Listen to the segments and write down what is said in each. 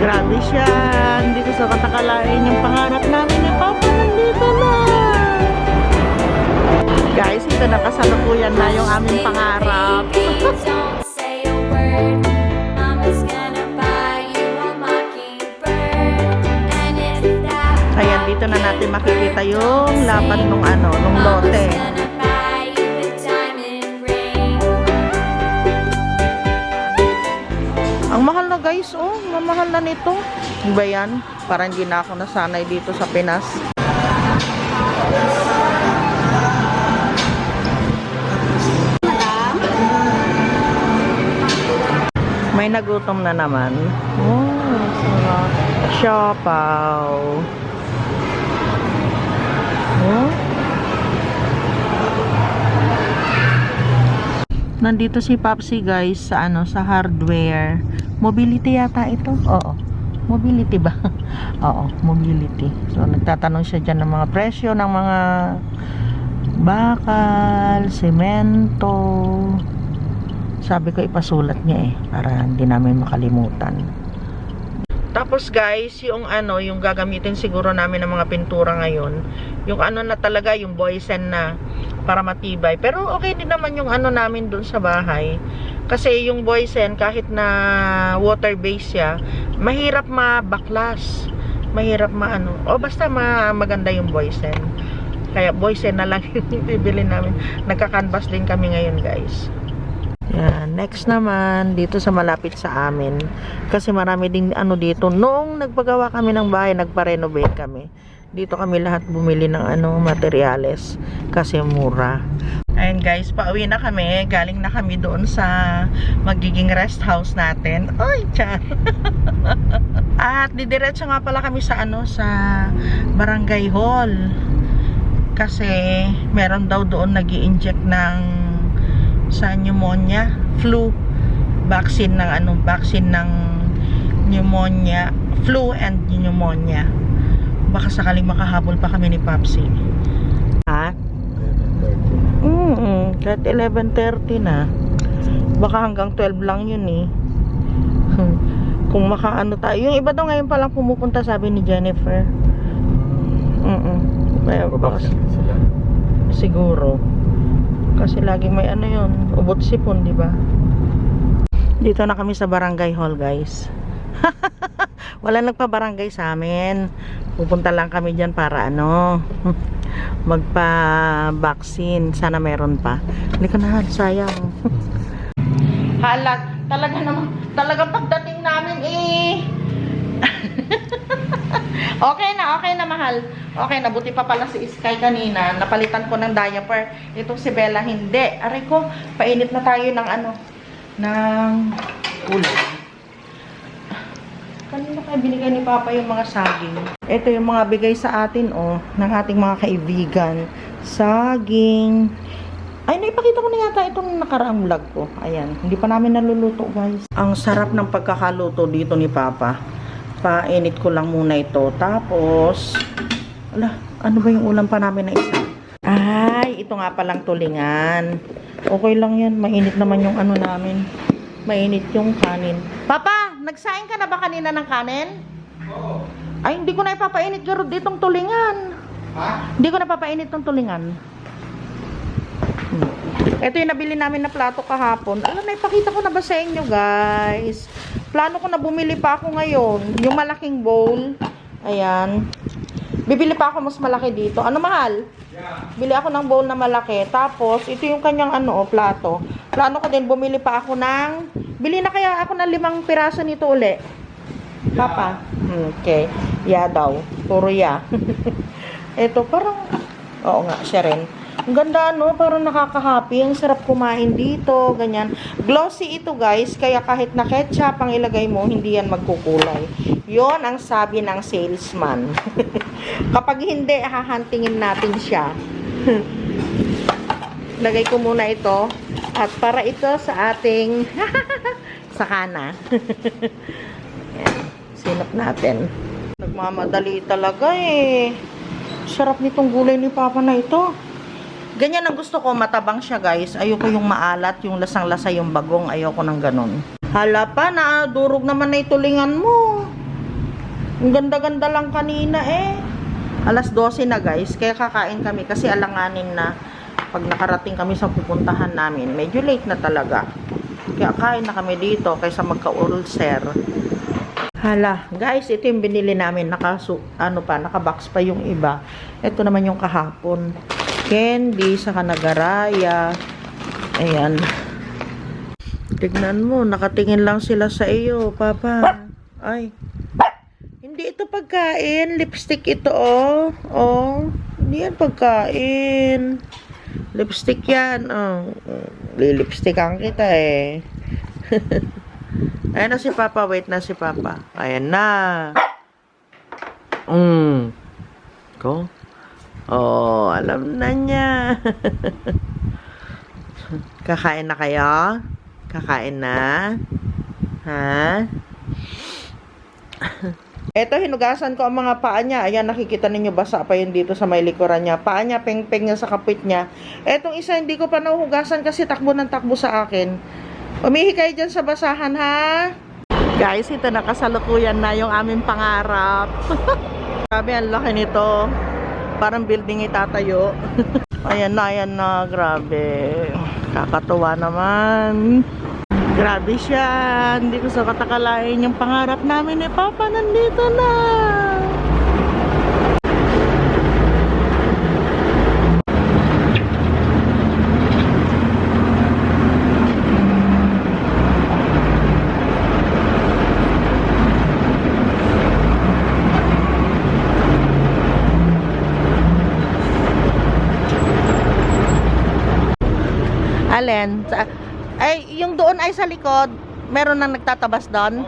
Grabe siya. Hindi ko sa katakalain yung pangarap namin ni Papa nandito na. Guys, ito na kasalukuyan na yung aming pangarap. Ayan, dito na natin makikita yung lapat nung ano, nung lote. Ang mahal na guys, oh. Mamahal na nito. Ano ba yan? Parang hindi na ako nasanay dito sa Pinas. May nagutom na naman. Oh, sarap. Siopaw. Oh. Nandito si Papsi guys sa ano sa hardware. Mobility yata ito. Oo. Mobility ba? Oo, mobility. So nagtatanong siya diyan ng mga presyo ng mga bakal, semento. Sabi ko ipasulat niya eh para hindi namin makalimutan. Tapos guys, yung ano, yung gagamitin siguro namin ng mga pintura ngayon, yung ano na talaga, yung boysen na para matibay. Pero okay din naman yung ano namin dun sa bahay. Kasi yung boysen, kahit na water base siya, mahirap mabaklas. Mahirap maano. O basta ma maganda yung boysen. Kaya boysen na lang yung bibili namin. Nagka-canvas din kami ngayon guys. Yan. Next naman, dito sa malapit sa amin. Kasi marami ding ano dito. Noong nagpagawa kami ng bahay, nagpa-renovate kami. Dito kami lahat bumili ng ano, materyales. Kasi mura. Ayun guys, pauwi na kami. Galing na kami doon sa magiging rest house natin. Ay, char. At didiretso nga pala kami sa ano, sa barangay hall. Kasi meron daw doon nag inject ng sa pneumonia, flu vaccine ng ano, vaccine ng pneumonia, flu and pneumonia. Baka sakaling makahabol pa kami ni Papsi. Ha? Mm, -mm kahit 11:30 na. Baka hanggang 12 lang yun eh. Kung makaano tayo. Yung iba daw ngayon pa lang pumupunta sabi ni Jennifer. Mm -mm. Kaya baka siguro. Kasi laging may ano yun, ubot sipon, di ba? Dito na kami sa barangay hall, guys. Wala nagpa-barangay sa amin. Pupunta lang kami diyan para ano, magpa-vaccine. Sana meron pa. Hindi ka na, sayang. Halat, talaga naman, talaga pagdating namin eh. okay na, okay na mahal. Okay na, buti pa pala si Sky kanina. Napalitan ko ng diaper. Itong si Bella, hindi. Aray ko, painit na tayo ng ano, ng ulam. Kanina kayo binigay ni Papa yung mga saging. Ito yung mga bigay sa atin, oh, ng ating mga kaibigan. Saging. Ay, naipakita ko na yata itong nakaraang vlog ko. Ayan, hindi pa namin naluluto, guys. Ang sarap ng pagkakaluto dito ni Papa. Painit ko lang muna ito. Tapos, ala, ano ba yung ulam pa namin na isa? Ay, ito nga palang tulingan. Okay lang yan. Mainit naman yung ano namin. Mainit yung kanin. Papa, nagsaing ka na ba kanina ng kanin? Oo. Ay, hindi ko na ipapainit garod ditong tulingan. Ha? Hindi ko na papainit tong tulingan. Ito yung nabili namin na plato kahapon. Alam, naipakita ko na ba sa inyo, guys? Plano ko na bumili pa ako ngayon. Yung malaking bowl. Ayan. Bibili pa ako mas malaki dito. Ano mahal? Bili ako ng bowl na malaki. Tapos, ito yung kanyang ano, oh, plato. Plano ko din, bumili pa ako ng... Bili na kaya ako ng limang piraso nito uli. Papa. Okay. Ya daw. Puro ya. ito, parang... Oo nga, siya rin. Ang ganda, no? Parang nakaka-happy. Ang sarap kumain dito. Ganyan. Glossy ito, guys. Kaya kahit na ketchup ang ilagay mo, hindi yan magkukulay. Yon ang sabi ng salesman. Kapag hindi, hahantingin natin siya. Lagay ko muna ito. At para ito sa ating sakana. Sinap natin. Nagmamadali talaga eh. Sarap nitong gulay ni Papa na ito. Ganyan ang gusto ko, matabang siya guys. Ayoko yung maalat, yung lasang-lasa yung bagong. Ayoko ng ganun. Hala pa, nadurog naman na itulingan mo. Ang ganda-ganda lang kanina eh. Alas 12 na guys, kaya kakain kami kasi alanganin na pag nakarating kami sa pupuntahan namin. Medyo late na talaga. Kaya kain na kami dito kaysa magka-ulcer. Hala, guys, ito yung binili namin. Naka, ano pa, naka-box pa yung iba. Ito naman yung kahapon. Candy, saka nagaraya. Ayan. Tignan mo, nakatingin lang sila sa iyo, Papa. Ay. Pagkain. Lipstick ito, oh. Oh. Hindi yan pagkain. Lipstick yan. Oh. Lilipstickan kita eh. Ayan na si Papa. Wait na si Papa. Ayan na. Mm. Ko? Oh, alam na niya. Kakain na kayo? Kakain na? Ha? Ito, hinugasan ko ang mga paa niya. Ayan, nakikita ninyo, basa pa yun dito sa may likuran niya. Paa niya, peng-peng niya sa kapit niya. Etong isa, hindi ko pa nahuhugasan kasi takbo ng takbo sa akin. Umihi kayo dyan sa basahan, ha? Guys, ito nakasalukuyan na yung aming pangarap. Grabe, ang laki nito. Parang building itatayo. ayan na, ayan na. Grabe. Kakatuwa naman. Grabe siya. Hindi ko sa katakalain yung pangarap namin ni Papa nandito na. Alin? Sa, doon ay sa likod. Meron nang nagtatabas doon?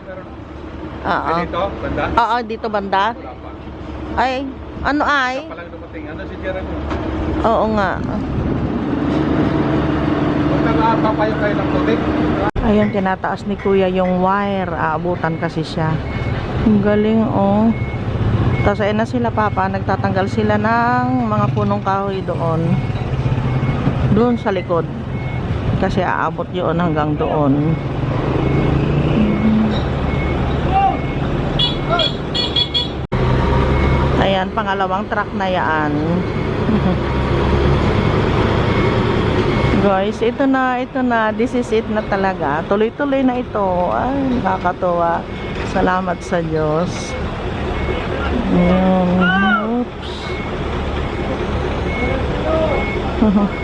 Oo. Dito, banda? Oo, dito banda. Ay, ano ay? Palang dumating. Ano si Jeremy? Oo nga. Huwag ka nga papayo kayo ng tubig. Ayun, tinataas ni Kuya yung wire. Aabutan kasi siya. Ang galing, oh. Tapos ayun na sila, Papa. Nagtatanggal sila ng mga punong kahoy doon. Doon sa likod. Kasi aabot yun hanggang doon. Ayan, pangalawang truck na yan. Guys, ito na, ito na. This is it na talaga. Tuloy-tuloy na ito. Ay, nakakatuwa. Salamat sa Diyos. Ayan. Oops.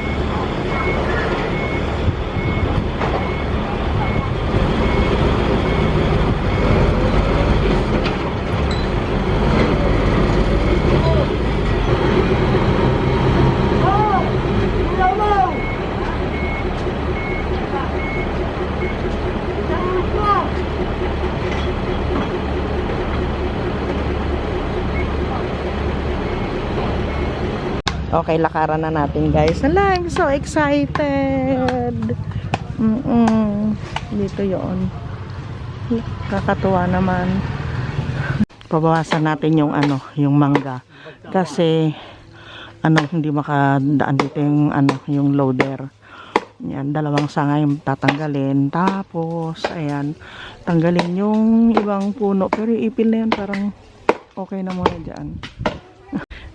Okay, lakaran na natin guys. Hala, I'm so excited. Mm-mm. Dito yon. Kakatuwa naman. Pabawasan natin yung ano, yung mangga. Kasi ano, hindi makadaan dito yung ano, yung loader. Yan, dalawang sanga yung tatanggalin. Tapos, ayan, tanggalin yung ibang puno. Pero ipil na yan, parang okay na muna dyan.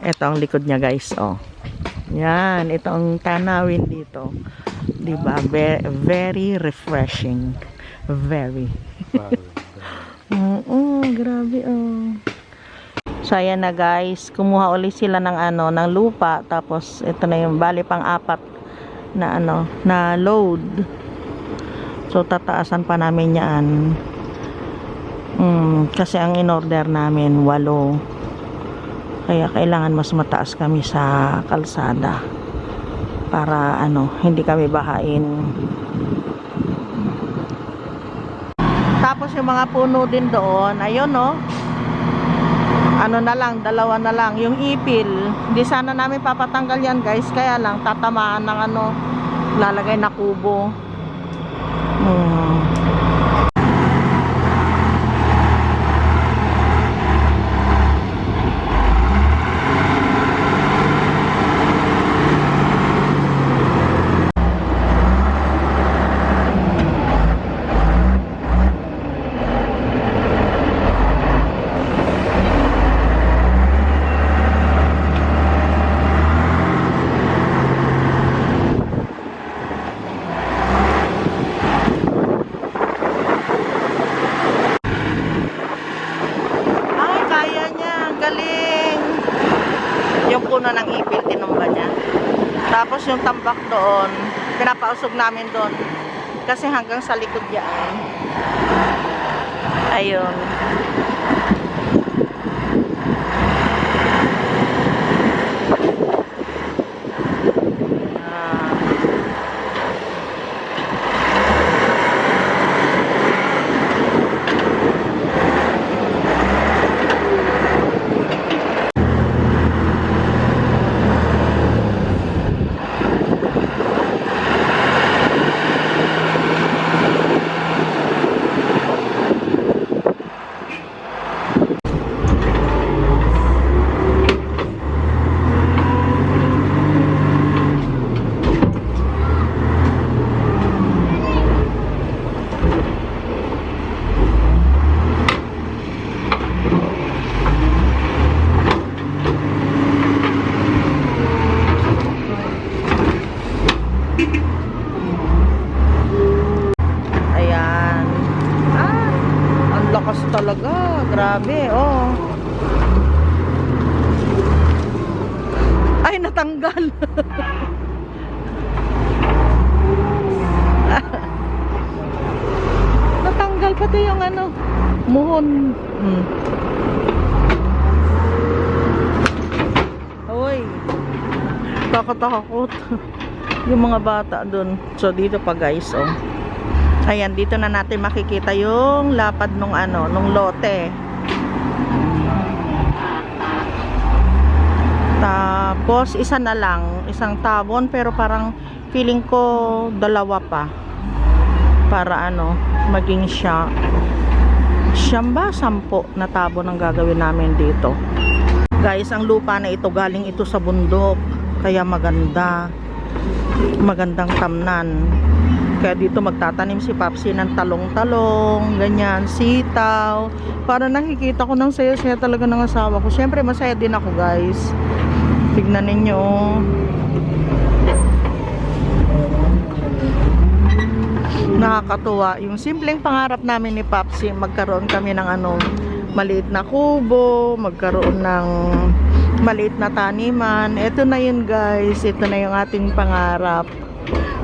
Ito ang likod niya guys, oh. Yan, ito ang tanawin dito. 'Di ba? Very, very refreshing. Very. Oo, grabe oh. So ayan na guys, kumuha ulit sila ng ano, ng lupa tapos ito na yung bali pang apat na ano, na load. So tataasan pa namin 'yan. Mm, kasi ang in-order namin walo. Kaya kailangan mas mataas kami sa kalsada para ano, hindi kami bahain. Tapos yung mga puno din doon, ayun no. Ano na lang, dalawa na lang. Yung ipil, di sana namin papatanggal yan guys. Kaya lang, tatamaan ng ano, lalagay na kubo. Hmm. puno ng ipil, tinumba niya. Tapos yung tambak doon, pinapausog namin doon. Kasi hanggang sa likod yan. Ayun. Ah. Ayan. Ah, ang lakas talaga. Grabe, oh. Ay, natanggal. Natanggal pati yung ano, muhon. Hmm. Hoy. Takot-takot. yung mga bata dun. So, dito pa guys, oh. Ayan, dito na natin makikita yung lapad nung ano, nung lote. Tapos, isa na lang, isang tabon, pero parang feeling ko dalawa pa. Para ano, maging siya. Siyam? Sampo na tabon ang gagawin namin dito. Guys, ang lupa na ito, galing ito sa bundok. Kaya maganda. Magandang tamnan. Kaya dito magtatanim si Papsi ng talong-talong, ganyan, sitaw. Para nakikita ko ng saya-saya talaga ng asawa ko. Siyempre, masaya din ako, guys. Tignan ninyo. Nakakatuwa. Yung simpleng pangarap namin ni Papsi, magkaroon kami ng ano, maliit na kubo, magkaroon ng maliit na taniman. Ito na yun, guys. Ito na yung ating pangarap.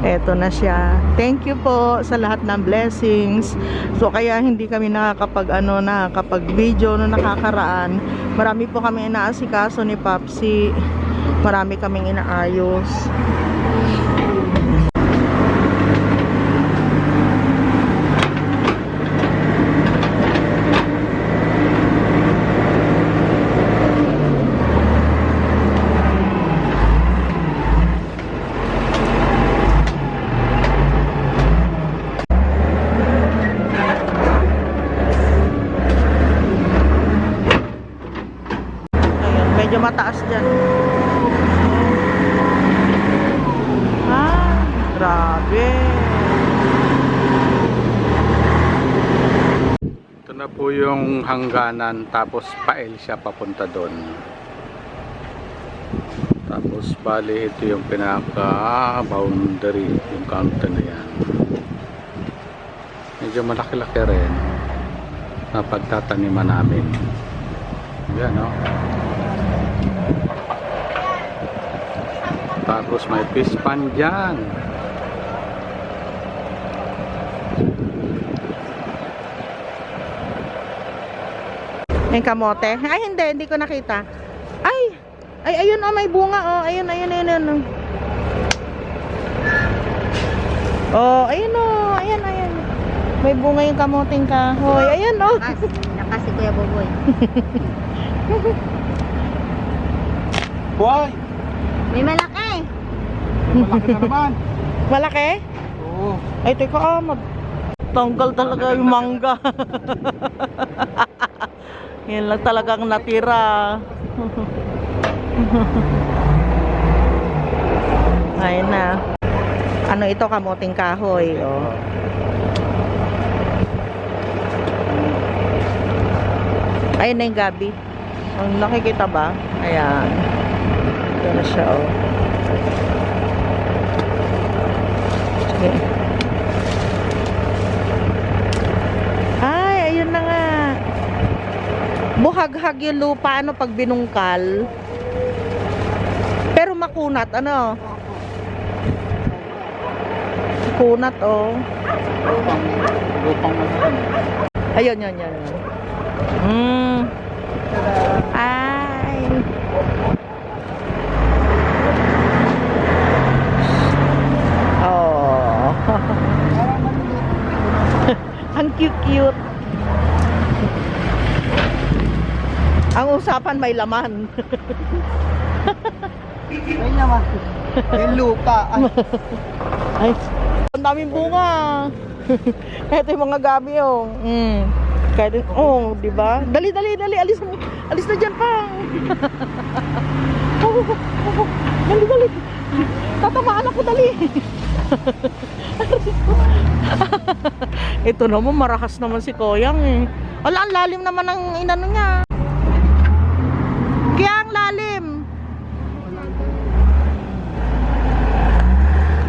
Eto na siya. Thank you po sa lahat ng blessings. So kaya hindi kami nakakapag ano nakakapag video no nakakaraan. Marami po kami inaasikaso ni Papsi. Marami kaming inaayos. Ayun, medyo mataas dyan. Ah, grabe. Ito na po yung hangganan tapos pail siya papunta doon. Tapos bali ito yung pinaka boundary yung counter na yan. Medyo malaki-laki rin na pagtataniman namin. Yan o. Tapos may fish pan dyan. Yung kamote. Ay, hindi. Hindi ko nakita. Ay! Ay, ayun oh, may bunga oh. Ayun, ayun, ayun, ayun. Oh, ayun oh. Ayan, ayan. May bunga yung kamoting kahoy. Ayun oh. Nakas si Kuya Boboy. Why? May malaki. Malaki na naman. Malaki? Oo. Ay, teka ah. Mag... Tanggal talaga yung mangga. Yan lang talagang natira. Ayun na. Ano ito, kamuting kahoy. Oh. Ayun na yung gabi. Ang nakikita ba? Ayan. Ito na siya, oh. Sige. Ay, ayun na nga. Buhaghag yung lupa, ano, pag binungkal. kunat, ano? Kunat, oh. Lupang. Ayun, yun, yun, yun. Mm. Ay. Ang cute-cute. Ang usapan may laman. May naman. Yung lupa. Ay, Ay, ang daming bunga. Ito yung mga gabi, oh. Mm. Kahit, oh, di ba? Dali, dali, dali. Alis, mo. alis na dyan pa. oh, oh, oh, dali, dali. Tatamaan ako, dali. Ito naman, marakas naman si Koyang, eh. Wala, ang lalim naman ng inano niya. Kaya ang lalim.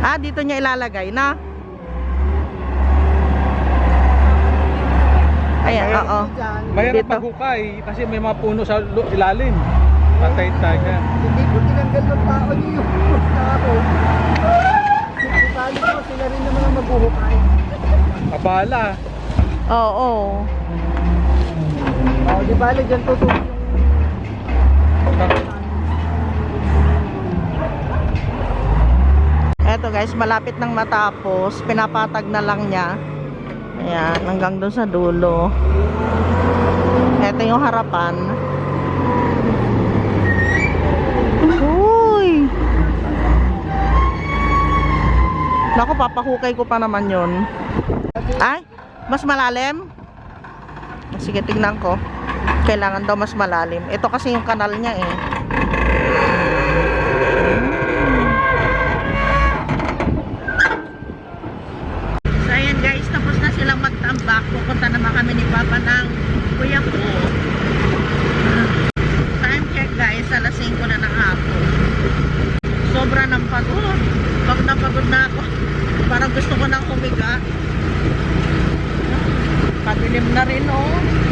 Ah, dito niya ilalagay na. Ayan, oo. Mahirap Dito. maghukay kasi may mga puno sa ilalim. Patay tayo. Hindi ko tinanggal ng tao niyo yung tao. Sipali ko, sila rin naman ang maghuhukay. Abala. Oo. Oh, di bali dyan tutuloy yung Eto guys, malapit nang matapos. Pinapatag na lang niya. Ayan, hanggang doon sa dulo. Eto yung harapan. Uy! Naku, papahukay ko pa naman yun. Ay, mas malalim? Sige, tignan ko. Kailangan daw mas malalim. Ito kasi yung kanal niya eh. So guys, tapos na silang magtambak. Pupunta naman kami ni Papa ng kuya ko. Time check guys, alas 5 na ng hapon. Sobra ng pagod. Pag napagod na ako, parang gusto ko nang humiga. Padilim na rin oh.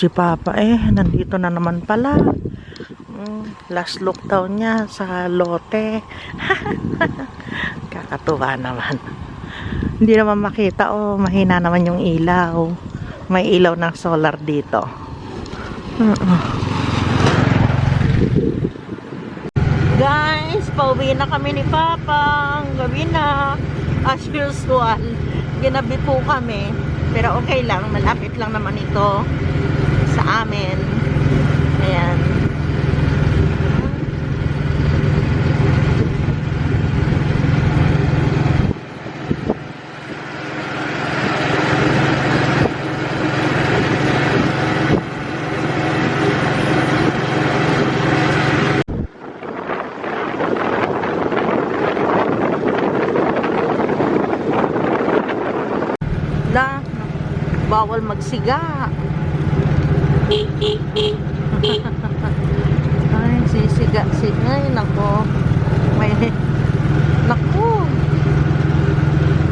Si Papa eh. Nandito na naman pala. Mm, last look daw niya sa lote. Kakatuwa naman. Hindi naman makita. Oh, mahina naman yung ilaw. May ilaw ng solar dito. Oo. Guys, pauwi na kami ni Papa. Gabi na. As usual. Ginabi po kami. Pero okay lang. Malapit lang naman ito amin. Ayan. Bawal magsiga. Ay, sisiga, siga. Ay, nako. May, nako.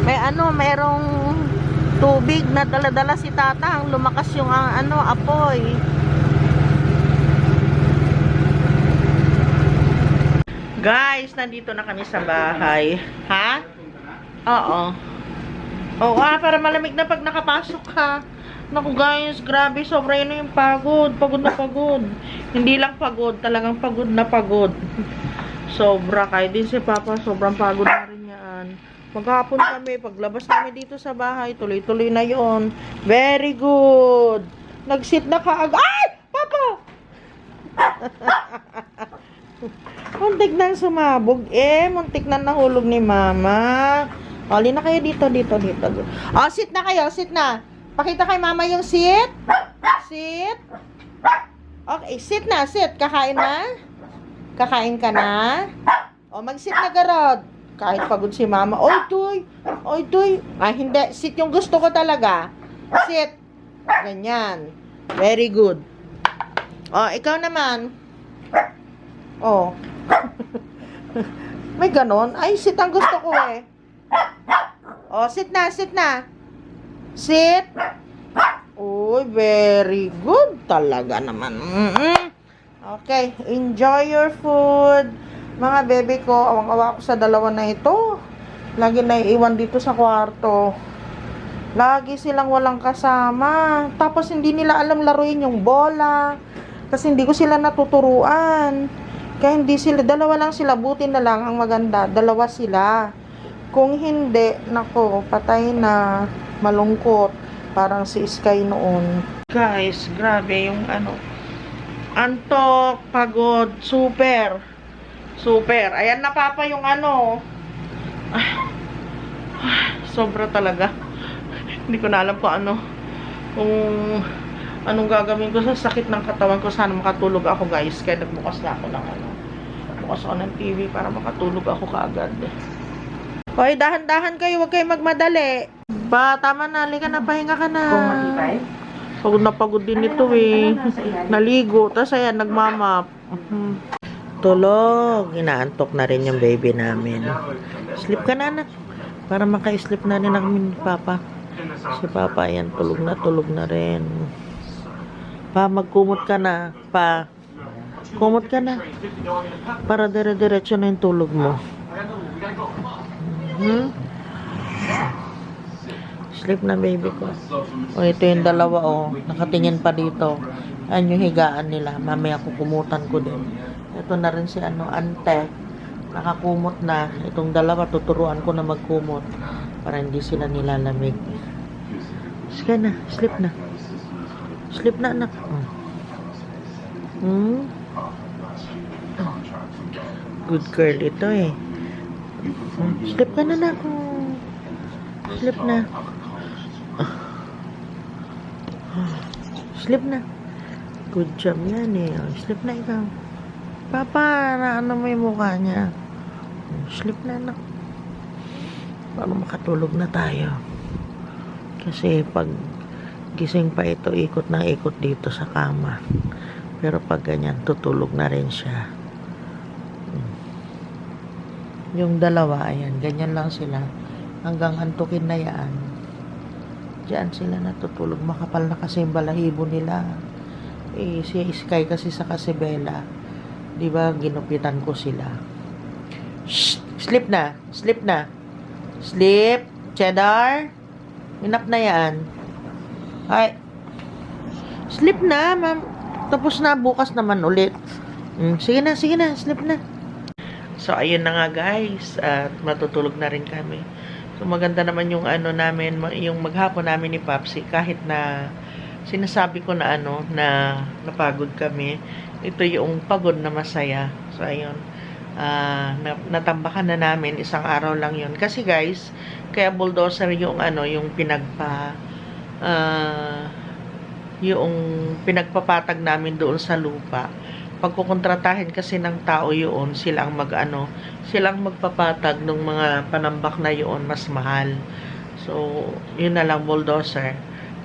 May ano, merong tubig na tatang. Lumakas yung ah, ano, apoy. Guys, nandito na kami sa bahay. Ha? Oo. Oo, ah, para malamig na pag nakapasok ka. Naku guys, grabe, sobra yun yung pagod. Pagod na pagod. Hindi lang pagod, talagang pagod na pagod. Sobra, kahit din si Papa, sobrang pagod na rin yan. Maghapon kami, paglabas namin dito sa bahay, tuloy-tuloy na yon. Very good. Nag-sit na ka Ay! Papa! Muntik nang sumabog. Eh, muntik na nahulog ni mama. O, na kayo dito, dito, dito. O, sit na kayo, sit na. Pakita kay mama yung sit. Sit. Okay, sit na, sit. Kakain na? Kakain ka na? O, mag-sit na garod. Kahit pagod si mama. Oy, tuy. Oy, tuy. Ah, hindi. Sit yung gusto ko talaga. Sit. Ganyan. Very good. O, ikaw naman. Oh. May ganon? Ay, sit ang gusto ko eh. Oh, sit na, sit na. Sit. Uy, very good talaga naman. Mm-mm. Okay, enjoy your food. Mga bebe ko, awang-awa ko sa dalawa na ito. Lagi naiiwan dito sa kwarto. Lagi silang walang kasama. Tapos hindi nila alam laruin yung bola. Kasi hindi ko sila natuturuan. Kaya hindi sila, dalawa lang sila, buti na lang ang maganda, dalawa sila. Kung hindi, nako, patay na, malungkot, parang si Sky noon. Guys, grabe yung ano, antok, pagod, super, super. Ayan na papa yung ano, ah, ah, sobra talaga. hindi ko na alam kung ano, kung anong gagawin ko sa sakit ng katawan ko. Sana makatulog ako guys. Kaya nagbukas na ako ng ano. Bukas ako ng TV para makatulog ako kaagad. Hoy, dahan-dahan kayo. Huwag kayo magmadali. Ba, tama na. Halika na. Pahinga ka na. Kung matibay? Pagod na pagod din ito eh. Naligo. Tapos ayan, nagmamap. Mhm. Tulog. Inaantok na rin yung baby namin. Sleep ka na, anak. Para maka-sleep na rin namin ni Papa. Si Papa, ayan, tulog na, tulog na rin. Pa, magkumot ka na. Pa, kumot ka na. Para dire-diretso na yung tulog mo. Hmm? Sleep na baby ko. O, ito yung dalawa, oh. Nakatingin pa dito. Ayan yung higaan nila. Mamaya kukumutan ko din. Ito na rin si ano, ante. Nakakumot na. Itong dalawa, tuturuan ko na magkumot. Para hindi sila nilalamig. Sige na, sleep na. Sleep na, anak. Oh. Hmm? Good girl ito eh. Hmm, Sleep ka na. Oh. Sleep na. Sleep na. Good job yan eh. Oh, Sleep na ikaw. Papa, na ano mo yung mukha niya? Sleep na, anak. Para makatulog na tayo. Kasi pag gising pa ito, ikot ng ikot dito sa kama. Pero pag ganyan, tutulog na rin siya. Hmm. Yung dalawa, ayan, ganyan lang sila. Hanggang antukin na yan. Diyan sila natutulog. Makapal na kasi yung balahibo nila. Eh, si Sky kasi sa Casibela. Di ba, ginupitan ko sila. Shh! Sleep na! Sleep na! Sleep! Cheddar! Enough na yan. Ay. Sleep na, ma'am. Tapos na, bukas naman ulit. Mm, sige na, sige na, sleep na. So, ayun na nga guys. At matutulog na rin kami. So, maganda naman yung ano namin, yung maghapon namin ni Papsi. Kahit na sinasabi ko na ano, na napagod kami. Ito yung pagod na masaya. So, ayun. Na, natambakan na namin isang araw lang yun. Kasi guys, kaya bulldozer yung ano, yung pinagpa ah, yung pinagpapatag namin doon sa lupa. Pagkukontratahin kasi ng tao yun, silang mag-ano, silang magpapatag ng mga panambak na yun, mas mahal. So, yun na lang bulldozer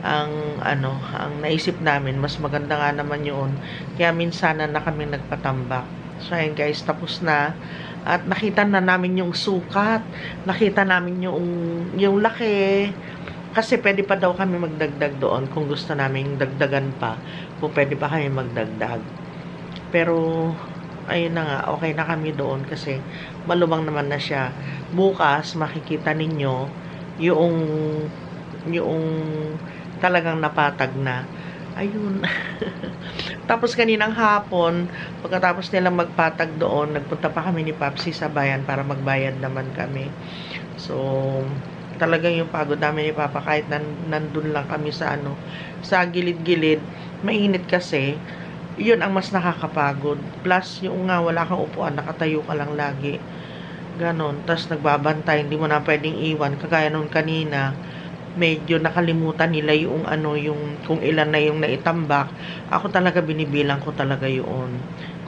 ang ano, ang naisip namin, mas maganda nga naman yun. Kaya minsan na kami nagpatambak. So, ayun guys, tapos na. At nakita na namin yung sukat. Nakita namin yung, yung laki. Kasi pwede pa daw kami magdagdag doon kung gusto namin dagdagan pa. Kung pwede pa kami magdagdag. Pero, ayun na nga, okay na kami doon kasi malumang naman na siya. Bukas, makikita ninyo yung, yung talagang napatag na. Ayun. Tapos kaninang hapon, pagkatapos nilang magpatag doon, nagpunta pa kami ni Papsi sa bayan para magbayad naman kami. So, talagang yung pagod namin ni Papa kahit nan, nandun lang kami sa ano, sa gilid-gilid. Mainit kasi. yun ang mas nakakapagod. Plus, yung nga, wala kang upuan, nakatayo ka lang lagi. Ganon. Tapos nagbabantay, hindi mo na pwedeng iwan. Kagaya nung kanina, medyo nakalimutan nila yung ano, yung kung ilan na yung naitambak. Ako talaga binibilang ko talaga yun.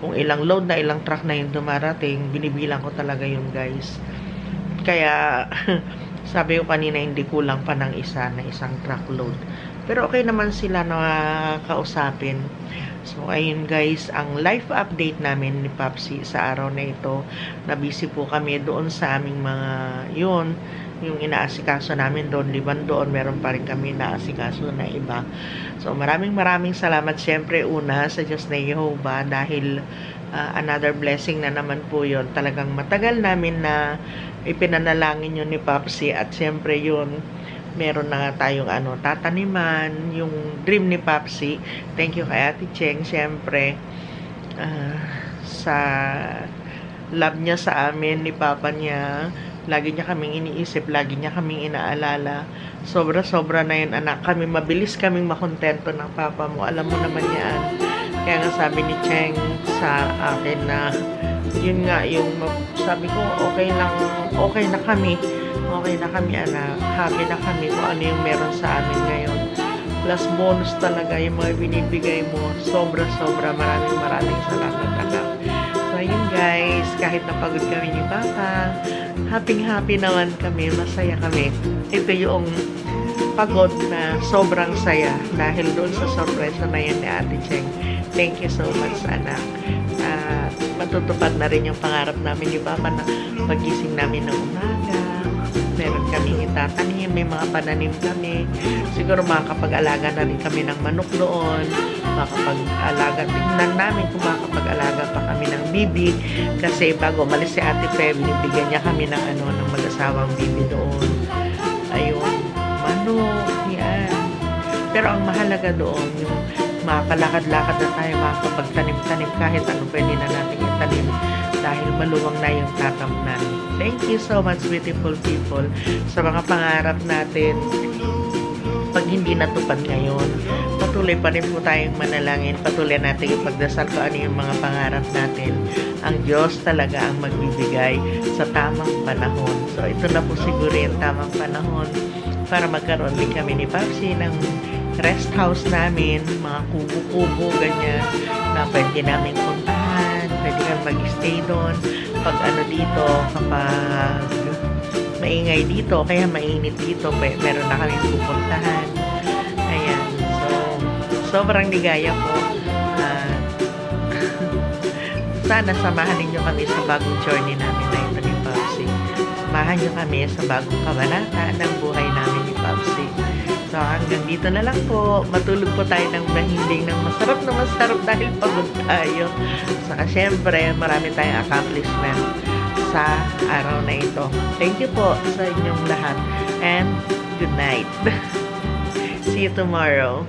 Kung ilang load na ilang truck na yung dumarating, binibilang ko talaga yun guys. Kaya, sabi ko kanina, hindi kulang pa ng isa na isang truckload. Pero okay naman sila na kausapin. So, ayun guys, ang life update namin ni Papsi sa araw na ito. Na busy po kami doon sa aming mga, yun, yung inaasikaso namin doon, liban doon, meron pa rin kami naasikaso na iba. So, maraming maraming salamat syempre una sa Diyos na Jehovah dahil ah, another blessing na naman po yon Talagang matagal namin na ipinanalangin yun ni Papsi at syempre yun, meron na nga tayong ano, tataniman, yung dream ni Papsi. Thank you kay Ate Cheng, syempre, ah, sa love niya sa amin, ni Papa niya. Lagi niya kaming iniisip, lagi niya kaming inaalala. Sobra-sobra na yun, anak. Kami, mabilis kaming makontento ng Papa mo. Alam mo naman yan. Kaya nga sabi ni Cheng sa akin na, yun nga, yung sabi ko, okay lang, okay na kami. Okay na kami, anak. Happy na kami kung ano yung meron sa amin ngayon. Plus bonus talaga yung mga binibigay mo. Sobra-sobra. Maraming maraming salamat, anak. Ayun guys, kahit napagod kami ni Papa, happy-happy naman kami, masaya kami. Ito yung pagod na sobrang saya dahil doon sa surprise na yan ni Ate Cheng. Thank you so much, anak. At matutupad na rin yung pangarap namin ni Papa na pagising namin ng umaga. Meron kaming itatanim, may mga pananim kami. Siguro makakapag-alaga na rin kami ng manok doon. Makakapag-alaga, tingnan namin kung makakapag-alaga pa kami ng bibi. Kasi bago umalis si Ate Feb, binibigyan niya kami ng ano, ng mag-asawang bibi doon. Ayun, manok, yan. Pero ang mahalaga doon, yung makakalakad-lakad na tayo, makakapagtanim-tanim kahit ano pwede na natin itanim dahil maluwang na yung tatamnan. Thank you so much, beautiful people, sa mga pangarap natin. Pag hindi natupad ngayon, patuloy pa rin po tayong manalangin. Patuloy natin yung pagdasal kung ano yung mga pangarap natin. Ang Diyos talaga ang magbibigay sa tamang panahon. So, ito na po siguro yung tamang panahon para magkaroon din kami ni Papsi ng rest house namin, mga kubo-kubo, ganyan, na pwede namin puntahan, pwede kami mag-stay doon. Pag ano dito, kapag maingay dito, kaya mainit dito, meron na kami pupuntahan. So, sobrang ligaya po. At, sana samahan ninyo kami sa bagong journey namin na ito ni Papsi. Samahan nyo kami sa bagong kabanata ng buhay namin ni Papsi. So, hanggang dito na lang po. Matulog po tayo ng mahinding ng masarap na masarap dahil pagod tayo. Saka syempre, marami tayong accomplishment sa araw na ito. Thank you po sa inyong lahat and good night. See you tomorrow.